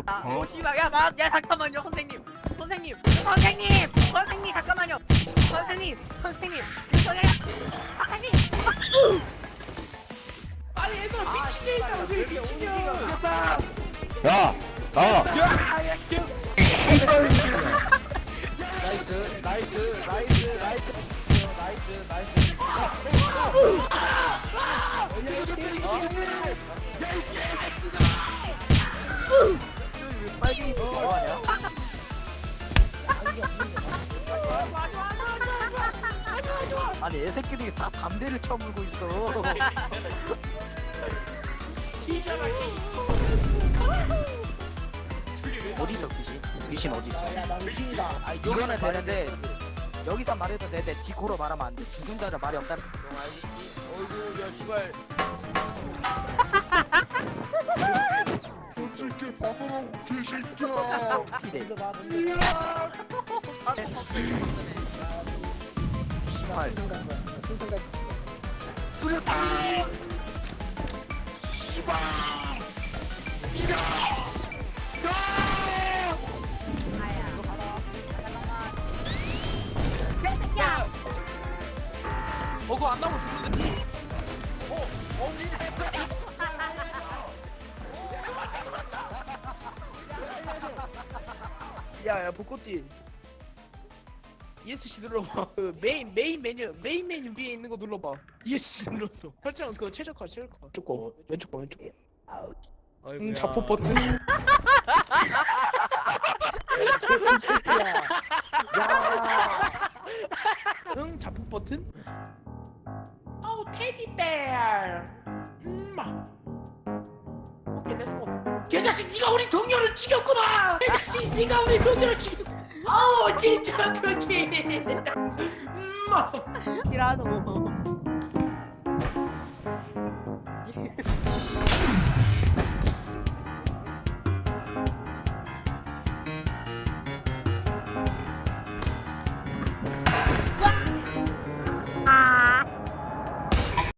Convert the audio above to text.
오 씨발 야, 마, 야 잠깐만요 선생님 선생님 선생님 선생님 잠깐만요 선생님 선생님 선생님 선생님 아니 얘들아 미친년 있잖아 저기 미친년 야! 나와! 나이스 나이스 나이스 나이스 나이스 나이스 빨갱이 아니 애새끼들이 다 담배를 처물고 있어. 튀잖아 어디서 귀신? 귀신 어디서? 야 남신이다. 아 이거는 되는데 여기서 말해도 되는데 디코로 말하면 안돼. 죽은 자자 말이 없다는 형 알겠지? 어이구 야. 씨발 피대 씨 발 수류탄! 씨발! 어 그거 안 나오면 죽는데? 야야 벚꽃띠 ESC 눌러봐. 그 메인 메인 메뉴 메인 메뉴 위에 있는 거 눌러봐. ESC 눌렀어 설정 그 최저화 최저화 왼쪽 거 왼쪽 거 왼쪽 거. 응, 자포 버튼. 응 자폭 버튼. 아우 테디베어 음마. 오케이 렛츠고. 개자식 네가 우리 동료를 죽였구나! 개자식 네가 우리 동료를 죽였 아우 진짜 그렇게. 음, 아. 엄마. 티라노.